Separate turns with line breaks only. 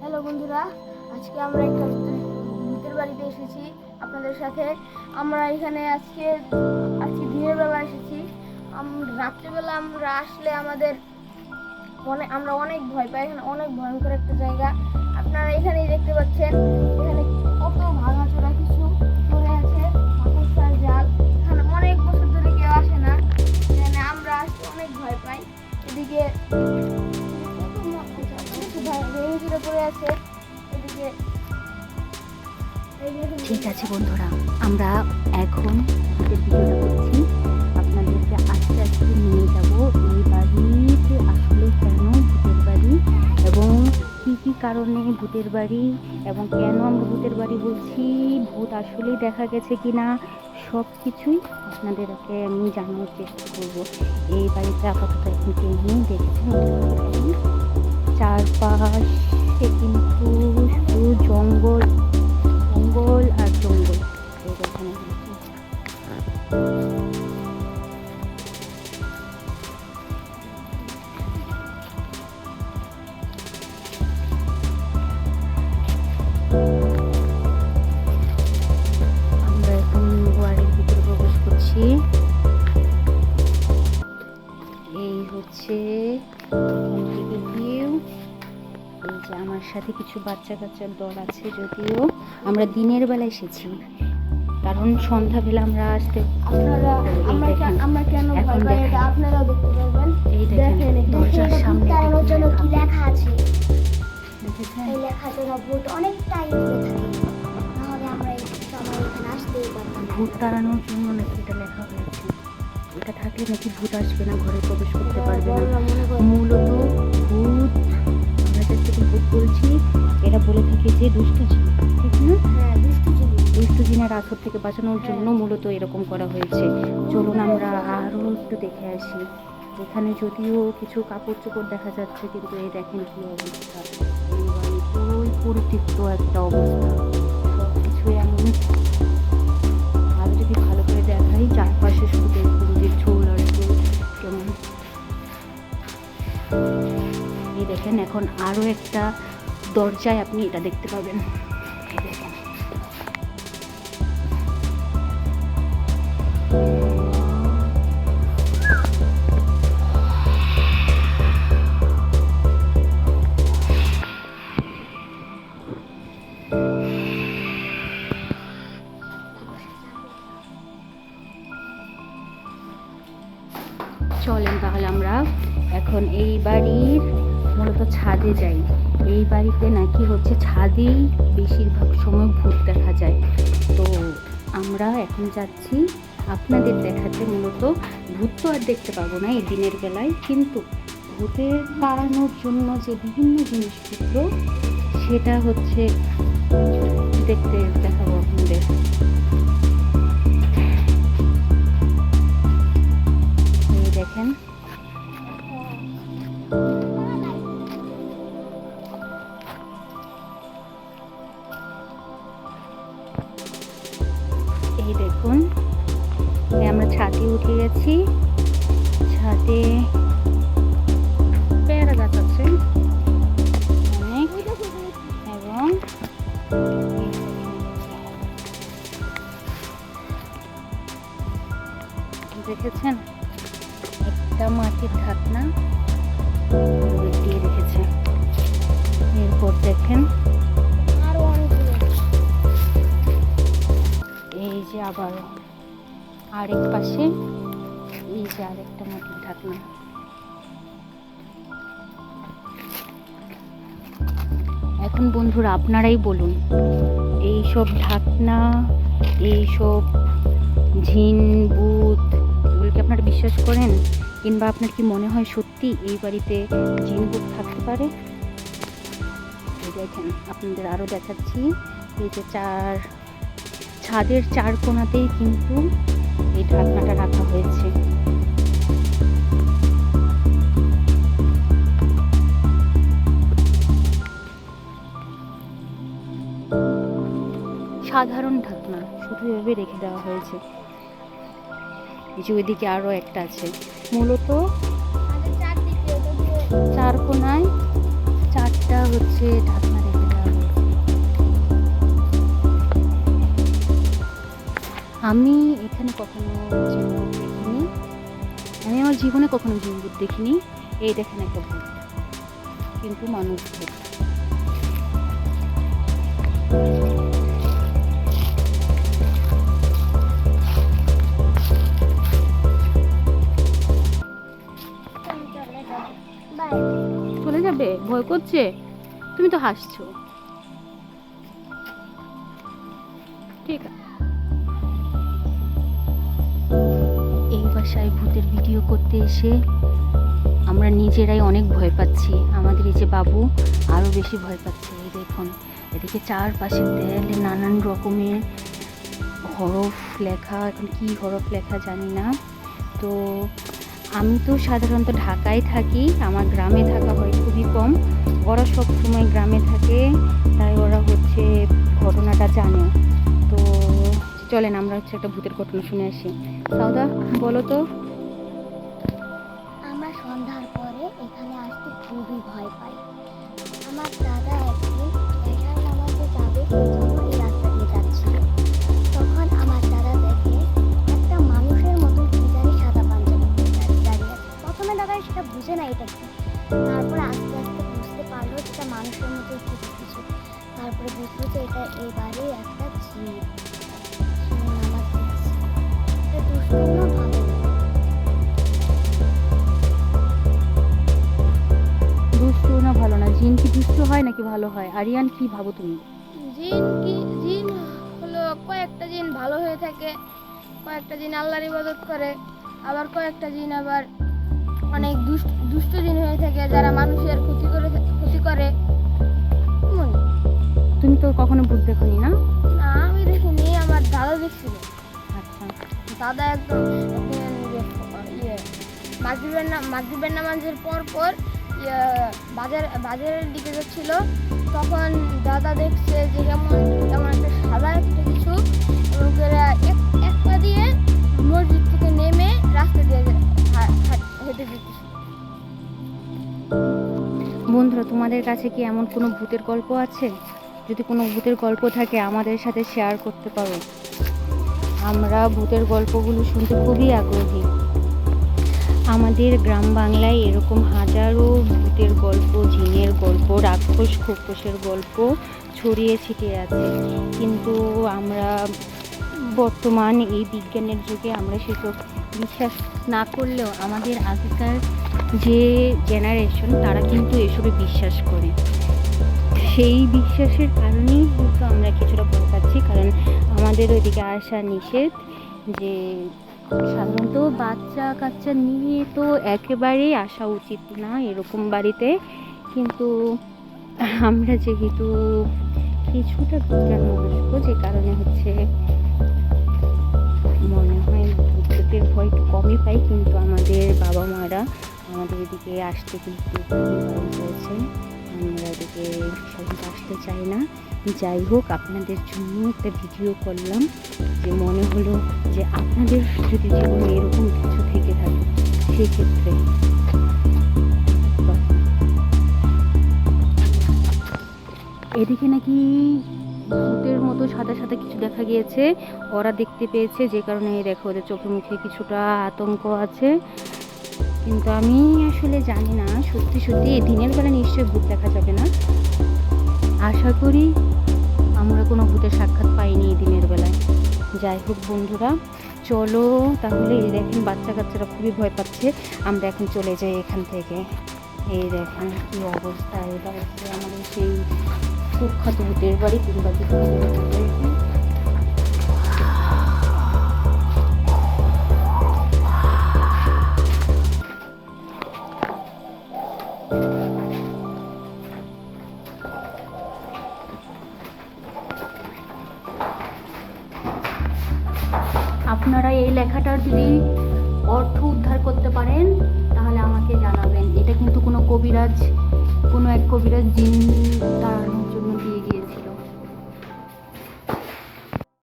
Hello বন্ধুরা, আজকে আমরা একটা ভূতের- বাড়িতে এসেছি আপনাদের সাথে। আমরা এখানে আজকে আজকে দিনের বেলা এসেছি। রাত্রিবেলা আমরা আসলে আমাদের অনেক আমরা অনেক ভয় পাই, এখানে অনেক ভয়ঙ্কর একটা জায়গা। আপনারা এখানেই দেখতে পাচ্ছেন, এখানে
কারণে ভূতের বাড়ি এবং কেন আমরা ভূতের বাড়ি বলছি? ভূত আসলেই দেখা গেছে কি না সব কিছুই আপনাদেরকে আমি জানানোর চেষ্টা করব। এই বাড়িতে আপাতত এখন কেউ দেখছেন? চারপাশে কিন্তু শুধু জঙ্গল জঙ্গল আর জঙ্গল। এই দেখেন সাথে কিছু বাচ্চা কাচ্চার দল আছে যদিও আমরা দিনের বেলা এসেছি। কারণ সন্ধ্যাবেলা আমরা আসতে
আপনারা আমরা
দেখেন।
কে- কেন
এখন দেখেন।
আপনারাও দেখতে পারবেন।
এই দেখেন
দেখেন
দরজার সামনে
জন্য কি লেখা আছে?
দেখেছেন?
এই লেখাটা না ভূত। অনেক টাইম ধরে থাকে নাহলে আমরা এই সময় এখানে আসতেই পারতাম
ভূত তাড়ানোর জন্য নাকি এটা লেখা হয়েছে? এটা থাকলে নাকি ভূত আসবে না ঘরে প্রবেশ করতে পারবে না। মূলত ভূত ভূত বলছি এরা বলে থাকে যে দুষ্টু জীব ঠিক না?
হ্যাঁ দুষ্টু
দুষ্টু আসর থেকে বাঁচানোর জন্য মূলত এরকম করা হয়েছে। চলুন আমরা আরও একটু দেখে আসি। এখানে যদিও কিছু কাপড় চোপড় দেখা যাচ্ছে কিন্তু এই দেখেন কি অবস্থা। পরিতৃপ্ত একটা অবস্থা। সব এমন। আরও যদি ভালো করে দেখাই চারপাশে শুধু দেখুন যে ঝোল আর কেমন। দেখেন এখন আরও একটা দরজায় আপনি এটা দেখতে পাবেন। ছাদে যাই। এই বাড়িতে নাকি হচ্ছে ছাদেই বেশিরভাগ সময় ভূত দেখা যায়। তো আমরা এখন যাচ্ছি আপনাদের দেখাতে। মূলত ভূত তো আর দেখতে পাবো না এই দিনের বেলায়, কিন্তু ভূতের তাড়ানোর জন্য যে বিভিন্ন জিনিসপত্র, সেটা হচ্ছে দেখতে দেখাবো যে আবার আরেক পাশে এই যে আরেকটা মাটির ঢাকনা। এখন বন্ধুরা আপনারাই বলুন এই সব ঢাকনা এই সব ঝিন বুত এগুলোকে আপনারা বিশ্বাস করেন? কিংবা আপনার কি মনে হয় সত্যি এই বাড়িতে জিন ভূত থাকতে পারে? দেখেন, আপনাদের আরও দেখাচ্ছি। এই যে চার ছাদের চার কোণাতেই কিন্তু এই ঢাকনাটা রাখা হয়েছে। সাধারণ ঢাকনা, শুধু এভাবে রেখে দেওয়া হয়েছে। যে ওইদিকে আরও একটা আছে। মূলত চার কোনায় চারটা হচ্ছে ঢাকনা আমি এখানে কখনো দেখিনি। আমি আমার জীবনে কখনো জিনভূত দেখিনি। এই দেখেন একটা ভূত। কিন্তু মানুষ ভূত।
চলে যাবে?
ভয় করছে? তুমি তো হাসছো। ঠিক আছে। বাসায় ভূতের ভিডিও করতে এসে আমরা নিজেরাই অনেক ভয় পাচ্ছি। আমাদের এই যে বাবু আরও বেশি ভয় পাচ্ছে। এই দেখুন, এদিকে চারপাশে দেয়ালে নানান রকমের হরফ লেখা, এখন কি হরফ লেখা জানি না। তো আমি তো সাধারণত ঢাকায় থাকি, আমার গ্রামে থাকা হয় খুবই কম। ওরা সব সময় গ্রামে থাকে, তাই ওরা হচ্ছে ঘটনাটা জানে। তো চলেন, আমরা হচ্ছে একটা ভূতের ঘটনা শুনে আসি। সাউদা, বলো তো।
আমরা সন্ধ্যার পরে এখানে আসতে খুবই ভয় পাই। আমার দাদা একদিন এশার নামাজে যাবে রাস্তা দিয়ে তখন আমার দাদা দেখে একটা মানুষের মতন কি জানি সাদা পাঞ্জাবি দাঁড়িয়ে প্রথমে দাদা সেটা বুঝে না এটা কি। তারপরে আস্তে আস্তে বুঝতে পারল যেটা মানুষের মতো কিছু। তারপরে বুঝলো যে এটা এই বাড়ির একটা জিন দুষ্ট না ভালো না।
জিন কি দুষ্ট হয় নাকি ভালো হয়? আরিয়ান কি ভাবো তুমি?
জিন কি জিন হলো কয়েকটা জিন ভালো হয়ে থাকে কয়েকটা জিন আল্লাহর ইবাদত করে আবার কয়েকটা জিন আবার অনেক দুষ্ট দুষ্ট জিন হয়ে থাকে যারা মানুষের ক্ষতি করে ক্ষতি করে।
তুমি তো কখনো ভূত দেখনি না?
দাদা একদম ইয়ে মাগরিবের মাগরিবের নামাজের পর পর ইয়ে বাজার, বাজারের দিকে যাচ্ছিল। তখন দাদা দেখছে যে কেমন কেমন একটা সাদা একটা কিছু এক পা দিয়ে মসজিদ থেকে নেমে রাস্তা দিয়ে হাঁট- যেতেছিল।
বন্ধুরা, তোমাদের কাছে কি এমন কোনো ভূতের গল্প আছে? যদি কোনো ভূতের গল্প থাকে, আমাদের সাথে শেয়ার করতে পারো। আমরা ভূতের গল্পগুলো শুনতে খুবই আগ্রহী। আমাদের গ্রাম বাংলায় এরকম হাজারো ভূতের গল্প ঝিনের গল্প, রাক্ষস খোকসের গল্প ছড়িয়ে ছিটিয়ে আছে। কিন্তু আমরা বর্তমান এই বিজ্ঞানের যুগে আমরা সেসব বিশ্বাস না করলেও আমাদের আগেকার যে জেনারেশন তারা কিন্তু এসবে বিশ্বাস করে। সেই বিশ্বাসের কারণেই কিন্তু আমরা কিছুটা ভয় পাচ্ছি, কারণ আমাদের ওইদিকে আসা নিষেধ যে সাধারণত বাচ্চা কাচ্চা নিয়ে তো একেবারেই আসা উচিত না এরকম বাড়িতে। কিন্তু আমরা যেহেতু কিছুটা বিজ্ঞান মনস্ক, যে কারণে হচ্ছে মনে হয় ভূতের ভয় একটু কমই পাই, কিন্তু আমাদের বাবা মারা আমাদের এদিকে আসতে কিন্তু এদিকে সবাই আসতে চাই না। যাই হোক, আপনাদের জন্য একটা ভিডিও করলাম যে মনে হলো যে আপনাদের যদি জীবনে এরকম কিছু থেকে থাকে, সেক্ষেত্রে এদিকে নাকি ভূতের মতো সাদা সাদা কিছু দেখা গিয়েছে। ওরা দেখতে পেয়েছে, যে কারণে দেখো ওদের চোখে মুখে কিছুটা আতঙ্ক আছে। কিন্তু আমি আসলে জানি না, সত্যি সত্যি এই দিনের বেলা নিশ্চয়ই ভূত দেখা যাবে না। আশা করি আমরা কোনো ভূতের সাক্ষাৎ পাইনি এই দিনের বেলায়। যাই হোক বন্ধুরা, চলো তাহলে এই দেখেন বাচ্চা কাচ্চারা খুবই ভয় পাচ্ছে। আমরা এখন চলে যাই এখান থেকে। এই দেখেন কি অবস্থা এটা হচ্ছে আমাদের সেই কুখ্যাত ভূতের বাড়ি কিংবা আপনারা এই লেখাটার যদি অর্থ উদ্ধার করতে পারেন, তাহলে আমাকে জানাবেন। এটা কিন্তু কোনো কবিরাজ, কোনো এক কবিরাজ জিন তাড়ানো